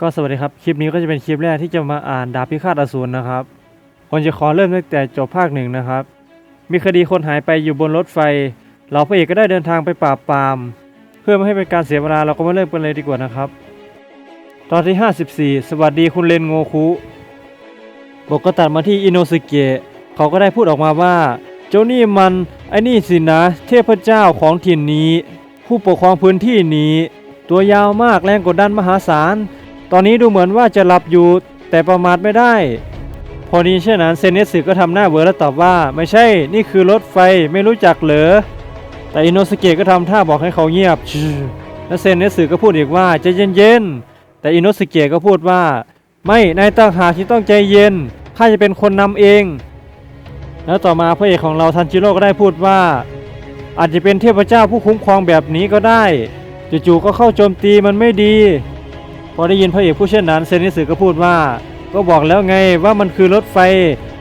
ก็สวัสดีครับ คลิปนี้ก็จะเป็นคลิปแรกที่จะมาอ่านดาบพิฆาตอสูรนะครับผมจะขอเริ่มตั้งแต่จบภาคหนึ่งนะครับ มีคดีคนหายไปอยู่บนรถไฟ เราพระเอกก็ได้เดินทางไปปราบปราม เพื่อไม่ให้เป็นการเสียเวลาเราก็มาเริ่มกันเลยดีกว่านะครับ ตอนที่ 54 สวัสดีคุณเลนโงคุบอกก็ตัดมาที่อินโนสเกะเขาก็ได้พูดออกมาว่า เจ้านี่มันไอ้นี่สินะ เทพเจ้าของถิ่นนี้ ผู้ปกครองพื้นที่นี้ ตัวยาวมากแรงกดดันมหาศาล ตอนนี้ดูเหมือนว่าจะหลับอยู่แต่ประมาทไม่ได้ พอดีเช่นนั้นเซนเนสึก็ทำหน้าเบื่อและตอบว่า ไม่ใช่นี่คือรถไฟไม่รู้จักเหรอแต่อินโนสเกะก็ทำท่าบอกให้เขาเงียบ และเซนเนสึก็พูดอีกว่าใจเย็นๆแต่อินโนสเกะก็พูดว่า ไม่นายตั้งหากที่ต้องใจเย็นข้าจะเป็นคนนำเอง แล้วต่อมาพระเอกของเราทันจิโร่ก็ได้พูดว่า อาจจะเป็นเทพเจ้าผู้คุ้มครองแบบนี้ก็ได้จู่ๆก็เข้าโจมตีมันไม่ดี พอได้ยินพระเอกผู้เช่นนั้นเซนิสึก็พูดว่า ก็บอกแล้วไงว่ามันคือรถไฟ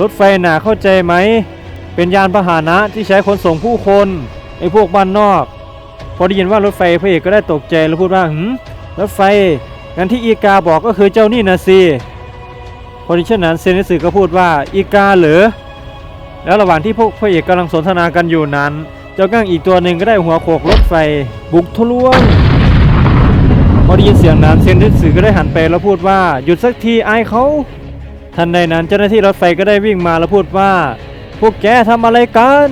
รถไฟหนาเข้าใจไหม เป็นยานพาหนะที่ใช้ขนส่งผู้คนไอ้พวกบ้านนอก พอได้ยินว่ารถไฟพระเอกก็ได้ตกใจแล้วพูดว่าหืมรถไฟงั้นที่อีกาบอกก็คือเจ้านี่นะสิพอดีเช่นนั้นเซนิสึก็พูดว่าอีกาเหรอแล้วระหว่างที่พวกพระเอกกำลังสนทนากันอยู่นั้น เจ้าก้างอีกตัวหนึ่งก็ได้หัวโขกรถไฟ บุกทะลวง อได้ยินเสียงนั้นเซนทิสึก็ได้หันไปแล้วพูดว่าหยุดสักทีไอายเขาทันใดนั้นเจ้าหน้าที่รถไฟก็ได้วิ่งมาแล้วพูดว่า พวกแกทำอะไรกัน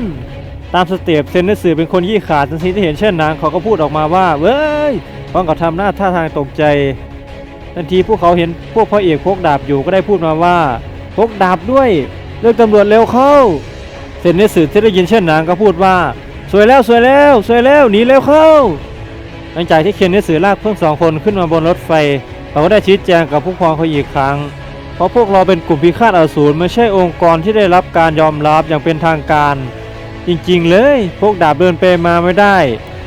ตามสเตปเซนทิสึเป็นคนยี่ขาดทันทีที่เห็นเช่นนั้นเขาก็พูดออกมาว่าเว้ยพร้อมกับทำหน้าท่าทางตกใจทันทีพวกเขาเห็นพวกพระเอกพกดาบอยู่ก็ได้พูดมาว่าพกดาบด้วยเรียกตำรวจเร็วเข้า เซนทิสึที่ได้ยินเช่นนั้นก็พูดว่า สวยแล้วสวยแล้ว สวยแล้วหนีเร็วเข้า หลังจากที่เคนเนสือลากเพื่อนสองคนขึ้นมาบนรถไฟเขาก็ได้ชี้แจงกับผู้ครองเขาอีกครั้ง เพราะพวกเราเป็นกลุ่มพิฆาตอสูรไม่ใช่องค์กรที่ได้รับการยอมรับอย่างเป็นทางการ จริงๆ เลย พวกดาบเดินไปมาไม่ได้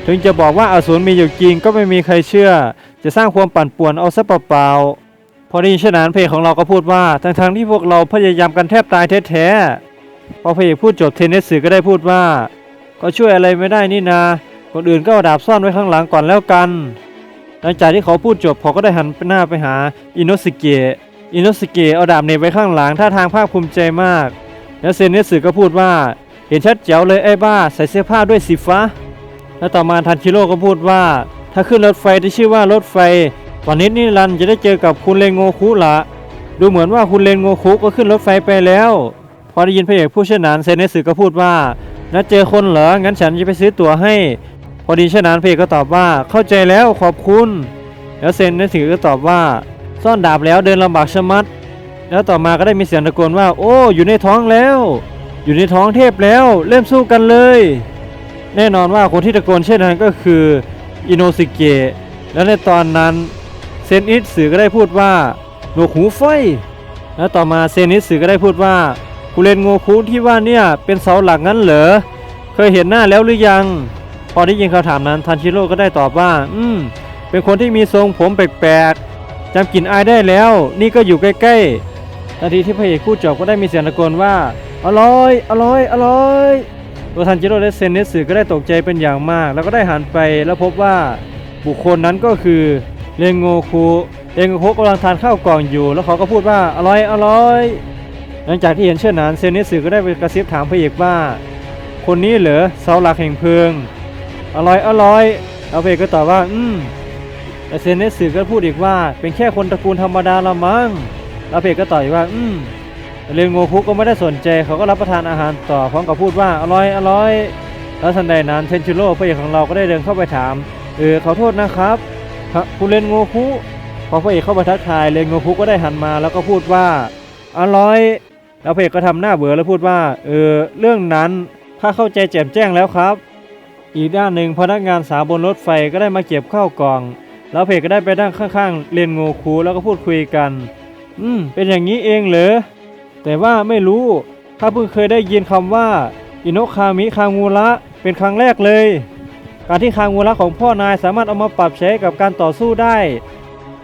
ถึงจะบอกว่าอสูรมีอยู่จริงก็ไม่มีใครเชื่อ จะสร้างความปั่นป่วนเอาซะเปล่าๆพอไดีฉะนั้นเพจของเราก็พูดว่าทั้งๆที่พวกเราพยายามกันแทบตายแท้ๆพอเพจพูดจบเทนเนสือก็ได้พูดว่า ก็ช่วยอะไรไม่ได้นี่นา คนอื่นก็เอาดาบซ่อนไว้ข้างหลังก่อนแล้วกัน หลังจากที่เขาพูดจบเขาก็ได้หันหน้าไปหาอินโนสเกะอินโนสเกะเอาดาบเน็บไว้ข้างหลังท่าทางภาคภูมิใจมาก แล้วเซนเนสึก็พูดว่า เห็นชัดแจ๋วเลยไอ้บ้าใส่เสื้อผ้าด้วยสิฟ้า แล้วต่อมาทันชิโร่ก็พูดว่า ถ้าขึ้นรถไฟที่ชื่อว่ารถไฟวันนี้นี่รันจะได้เจอกับคุณเลงโงคุละดูเหมือนว่าคุณเลงโงคุก็ขึ้นรถไฟไปแล้ว พอได้ยินพระเอกผู้เช่นนั้นเซนเนสึก็พูดว่านัดเจอคนเหรอ งั้นฉันจะไปซื้อตั๋วให้ พอดีเช่นนั้นพระเอกก็ตอบว่าเข้าใจแล้วขอบคุณ แล้วเซนเนสึก็ตอบว่า ซ่อนดาบแล้วเดินลำบากชะมัด แล้วต่อมาก็ได้มีเสียงตะโกนว่า โอ้อยู่ในท้องแล้ว อยู่ในท้องเทพแล้วเริ่มสู้กันเลย แน่นอนว่าคนที่ตะโกนเช่นนั้นก็คืออินโนสิเกะและในตอนนั้นเซนอิสึก็ได้พูดว่าหนวกหูไฟ แล้วต่อมาเซนิสึก็ได้พูดว่ากูเรนโงคุที่ว่าเนี่ยเป็นเสาหลักงั้นเหรอเคยเห็นหน้าแล้วหรือยัง พอได้ยินคำถามนั้นทันชิโร่ก็ได้ตอบว่า อืม เป็นคนที่มีทรงผมแปลกๆจำกลิ่นอายได้แล้ว นี่ก็อยู่ใกล้ๆทันทีที่พระเอกคู่จบก็ได้มีเสียงตะโกนว่า อร่อย อร่อย อร่อยตัวทันจิโร่และเซนเนสึก็ได้ตกใจเป็นอย่างมาก แล้วก็ได้หันไปแล้วพบว่าบุคคลนั้นก็คือเรนโงคุเรนโงคุกำลังทานข้าวกล่องอยู่ แล้วเขาก็พูดว่าอร่อยอร่อยหลังจากที่เห็นเช่นนั้นเซนเนสึก็ได้ไปกระซิบถามพระเอกว่า คนนี้เหรอเสาหลักแห่งเพิง อร่อยอร่อยเอาเอกก็ตอบว่า อืมแต่เซนเนสึก็พูดอีกว่า เป็นแค่คนตระกูลธรรมดาละมั้งแล้วพระเอกก็ตอบว่า อืมเรนโงคุก็ไม่ได้สนใจ เขาก็รับประทานอาหารต่อพร้อมกับพูดว่า อร่อยอร่อย แล้วทันใดนั้นเทนชิโร่พระเอกของเราก็ได้เดินเข้าไปถาม เออขอโทษนะครับครับคุณเรนโงคุพอพระเอกเข้ามาทักทายเรนโงคุก็ได้หันมาแล้วก็พูดว่า อร่อยแล้วพระเอกก็ทำหน้าเบื่อแล้วพูดว่า เออเรื่องนั้นข้าเข้าใจแจ่มแจ้งแล้วครับ อีกด้านหนึ่งพนักงานสาวบนรถไฟก็ได้มาเก็บข้าวกล่อง แล้วเอกก็ได้ไปนั่งข้างๆเรียนโงคุแล้วก็พูดคุยกัน อืม เป็นอย่างนี้เองเหรอ แต่ว่าไม่รู้ ข้าเพิ่งเคยได้ยินคำว่า อิโนคามิคางูระเป็นครั้งแรกเลย การที่คางูระของพ่อนายสามารถเอามาปรับใช้กับการต่อสู้ได้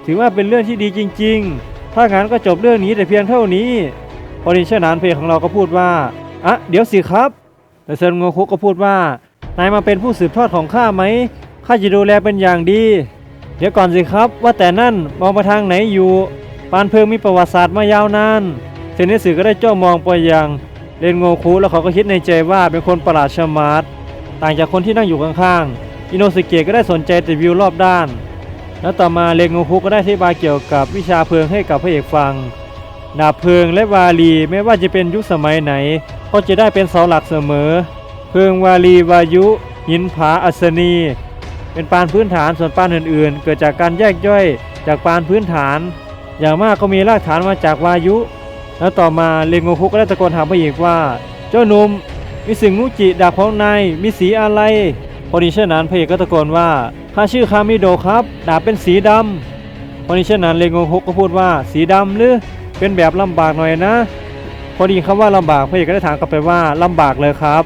ถือว่าเป็นเรื่องที่ดีจริง ๆ ถ้างั้นก็จบเรื่องนี้แต่เพียงเท่านี้พอดีเชนานเพจของเราก็พูดว่า อะ เดี๋ยวสิครับ แต่เซนโงคุก็พูดว่า นายมาเป็นผู้สืบทอดของข้าไหมข้าจะดูแลเป็นอย่างดี เดี๋ยวก่อนสิครับ ว่าแต่นั่นมองไปทางไหนอยู่ปานเพิงมีประวัติศาสตร์มายาวนานเซนิสึก็ได้จ้องมองไปยังเรนโงคุแล้วเขาก็คิดในใจว่าเป็นคนประหลาดชะมัดต่างจากคนที่นั่งอยู่ข้างๆอินโนสเกะก็ได้สนใจแต่วิวรอบด้าน แล้วต่อมาเรนโงคุก็ได้อธิบายเกี่ยวกับวิชาเพลิงให้กับพระเอกฟังดาบเพลิงและวาลีไม่ว่าจะเป็นยุคสมัยไหน ก็จะได้เป็นเสาหลักเสมอ เพิงวาลีวายุหินผาอัศนี เป็นปานพื้นฐานส่วนปานอื่น ๆ เกิดจากการแยกย่อยจากปานพื้นฐาน อย่างมากก็มีรากฐานมาจากวายุ แล้วต่อมาเลงโงคุก็ได้ตะโกนถามพระเอกว่า เจ้าหนุ่มมีสิ่งงูจิดาบของนายมีสีอะไรพอดีเช่นนั้นพระเอกก็ตะโกนว่าข้าชื่อคามิโดครับดาบเป็นสีดำพอดีเช่นนั้นเลงโงคุก็พูดว่าสีดำหรือเป็นแบบลำบากหน่อยนะ พอดีคำว่าลำบากพระเอกก็ได้ถามกลับไปว่าลำบากเลยครับ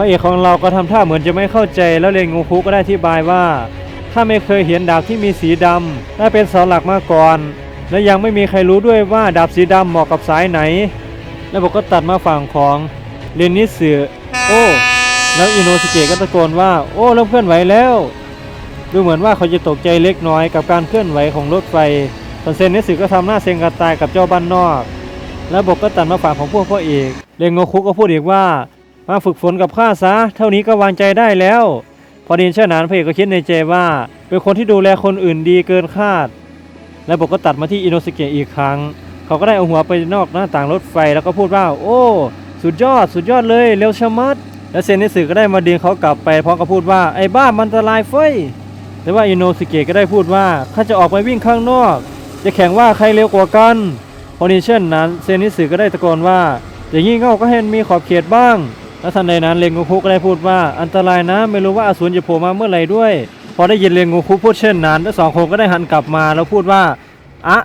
ระเอกของเราก็ทำท่าเหมือนจะไม่เข้าใจแล้วเลงงูคุก็ได้อธิบายว่าถ้าไม่เคยเห็นดาบที่มีสีดำได้เป็นเสาหลักมาก่อน และยังไม่มีใครรู้ด้วยว่าดาบสีดำเหมาะกับสายไหน แล้วผมก็ตัดมาฝั่งของเรนนิสึโอ้แล้วอินโนสเกะก็ตะโกนว่า โอ้เริ่มเคลื่อนไหวแล้ว ดูเหมือนว่าเขาจะตกใจเล็กน้อยกับการเคลื่อนไหวของรถไฟส่วนเซนนิสึก็ทำหน้าเซ็งกระตายกับเจ้าบ้านนอก แล้วบอกก็ตัดมาฝั่งของพวกพ่อเอกเรนโงคุก็พูดอีกว่า มาฝึกฝนกับข้าซะเท่านี้ก็วางใจได้แล้ว พอดีนเช่นนั้นพระเอกก็คิดในใจว่า เป็นคนที่ดูแลคนอื่นดีเกินคาด แล้วบอกก็ตัดมาที่อินโนสเกะอีกครั้ง เขาก็ได้เอาหัวไปนอกหน้าต่างรถไฟแล้วก็พูดว่า โอ้ สุดยอด สุดยอดเลยเร็วชะมัด แล้วเซนนิสึก็ได้มาดึงเขากลับไปพร้อมกับพูดว่าไอ้บ้ามันอันตรายเฟ้ยแต่ว่าอินโนสเกะก็ได้พูดว่าข้าจะออกไปวิ่งข้างนอก จะแข่งว่าใครเร็วกว่ากันพอดีเช่นนั้นเซนิสึก็ได้ตะโกนว่าอย่างนี้เง่าก็ให้มีขอบเขตบ้าง และทันใดนั้นเรนโงคุก็ได้พูดว่าอันตรายนะไม่รู้ว่าอสูรจะโผล่มาเมื่อไหร่ด้วย พอได้ยินเรนโงคุพูดเช่นนั้นทั้งสองคนก็ได้หันกลับมาแล้วพูดว่าอะ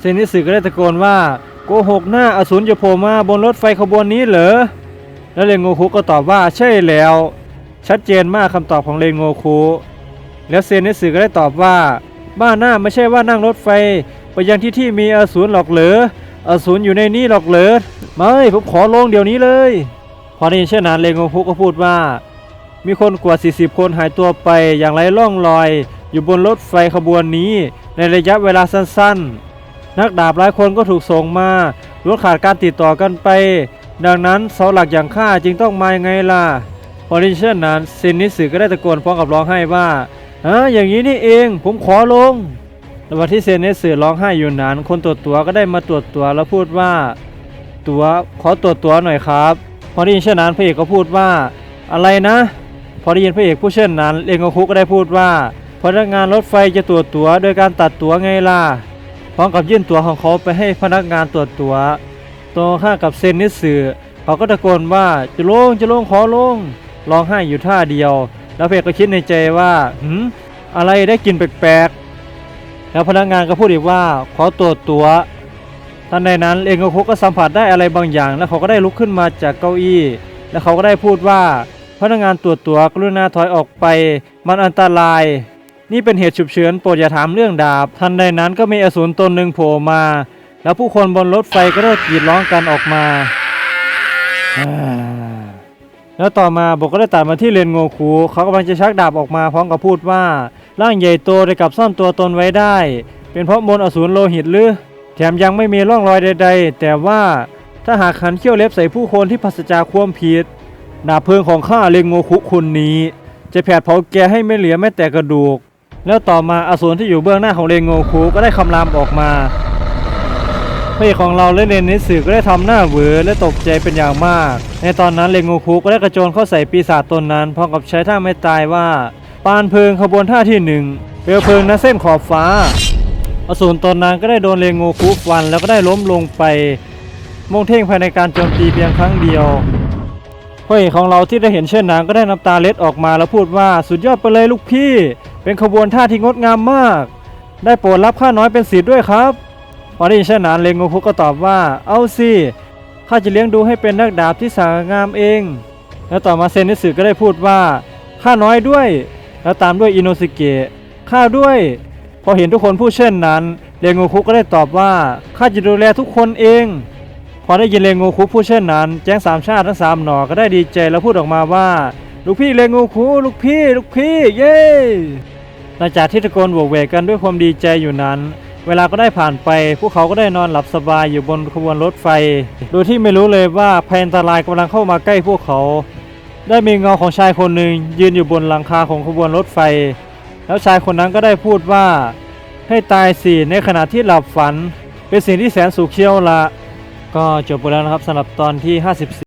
เซนิสึก็ได้ตะโกนว่าโกหกหน้าอสูรจะโผล่มาบนรถไฟขบวนนี้เหรอแล้วเรนโงคุก็ตอบว่าใช่แล้ว ชัดเจนมากคำตอบของเรนโงคุแล้วเซนิสึก็ได้ตอบว่า บ้าหน้าไม่ใช่ว่านั่งรถไฟ ไปยังที่ที่มีอสูรหรอกเหรออสูรอยู่ในนี้หรอกเหรอไม่ผมขอลงเดี๋ยวนี้เลย พอได้ยินเช่นนั้นเลงงคุกก็พูดว่า มีคนกว่า 40 คนหายตัวไปอย่างไร้ร่องรอย อยู่บนรถไฟขบวนนี้ในระยะเวลาสั้นๆ นักดาบหลายคนก็ถูกส่งมาล้วนขาดการติดต่อกันไป ดังนั้นเสาหลักอย่างข้าจึงต้องมายังไงล่ะพอได้ยินเช่นนั้นซินนิสึก็ได้ตะโกนพร้อมกับร้องไห้ว่าฮะอย่างนี้นี่เองผมขอลงระหว่างที่เซนเนสสือร้องไห้อยู่นั้น คนตรวจตัวก็ได้มาตรวจตัวแล้วพูดว่า ตัวขอตรวจตัวหน่อยครับ พอได้ยินเช่นนั้นพระเอกก็พูดว่าอะไรนะ พอได้ยินพระเอกพูดเช่นนั้นเองโงคุก็ได้พูดว่าพนักงานรถไฟจะตรวจตั๋วโดยการตัดตั๋วไงล่ะพร้อมกับยื่นตั๋วของเขาไปให้พนักงานตรวจตั๋วตรงข้ากับเซนนิสือเขาก็ตะโกนว่าจะลงจะลงขอลงร้องไห้อยู่ท่าเดียว แล้วพระเอกก็คิดในใจว่าหืมอะไรได้กลินแปลกๆแล้วพนักงานก็พูดอีกว่าขอตรวจตั๋ว ทันใดนั้นเองโงคุก็สัมผัสได้อะไรบางอย่าง แล้วเขาก็ได้ลุกขึ้นมาจากเก้าอี้ แล้วเขาก็ได้พูดว่าพนักงานตรวจตัวกรุณาถอยออกไป มันอันตราย นี่เป็นเหตุฉุกเฉินโปรดอย่าถามเรื่องดาบ ทันใดนั้นก็มีอสูรตนหนึ่งโผล่มา แล้วผู้คนบนรถไฟก็ได้กรีดร้องกันออกมาแล้วต่อมาบอกก็ได้ตัดมาที่เลนโงคูเขากำลังจะชักดาบออกมาพร้อมกับพูดว่า ร่างใหญ่โตได้กลับซ่อนตัวตนไว้ได้ เป็นเพราะมนอสูรโลหิตหรือ แถมยังไม่มีร่องรอยใด ๆ แต่ว่าถ้าหากขันเขี้ยวเล็บใส่ผู้คนที่พัสจากความผิดดาบเพลิงของข้าเลงโงคุคนนี้ จะแผดเผาแกให้ไม่เหลือแม้แต่กระดูก แล้วต่อมาอสูรที่อยู่เบื้องหน้าของเลงโงคุก็ได้คำรามออกมาพระเอกของเราและเรนนิสึก็ได้ทำหน้าเหวอและตกใจเป็นอย่างมาก ในตอนนั้นเลงโงคุก็ได้กระโจนเข้าใส่ปีศาจตนนั้นพร้อมกับใช้ท่าไม่ตายว่า ปานเพลิงขบวนท่าที่หนึ่งเปลวเพลิงณเส้นขอบฟ้า อสูรตนนั้นก็ได้โดนเลงโงคุฟัน แล้วก็ได้ล้มลงไปมงเท่งภายในการโจมตีเพียงครั้งเดียวพระเอกของเราที่ได้เห็นเช่นนั้นก็ได้น้ำตาเล็ดออกมาแล้วพูดว่าสุดยอดไปเลยลูกพี่ เป็นขบวนท่าที่งดงามมาก ได้โปรดรับข้าน้อยเป็นศิษย์ด้วยครับพอได้ยินเช่นนั้นเลงโงคุก็ตอบว่า เอาสิข้าจะเลี้ยงดูให้เป็นนักดาบที่สางามเอง แล้วต่อมาเซนนิสึก็ได้พูดว่าข้าน้อยด้วย แล้วตามด้วยอินโนสเกะข้าด้วย พอเห็นทุกคนพูดเช่นนั้นเรโงคุก็ได้ตอบว่าข้าจะดูแลทุกคนเอง พอได้ยินเรโงคุพูดเช่นนั้น แจ้งสามชาติทั้งสามหนอก็ได้ดีใจแล้วพูดออกมาว่า ลูกพี่เรโงคุลูกพี่ ลูกพี่ เย้หลังจากที่ตะโกนโวกเวกกันด้วยความดีใจอยู่นั้น เวลาก็ได้ผ่านไป พวกเขาก็ได้นอนหลับสบายอยู่บนขบวนรถไฟ โดยที่ไม่รู้เลยว่าภัยอันตรายกำลังเข้ามาใกล้พวกเขา ได้มีเงาของชายคนหนึ่งยืนอยู่บนหลังคาของขบวนรถไฟ แล้วชายคนนั้นก็ได้พูดว่า ให้ตายสิในขณะที่หลับฝัน เป็นสิ่งที่แสนสุขเชียวละก็จบไปแล้วนะครับสำหรับตอนที่ 54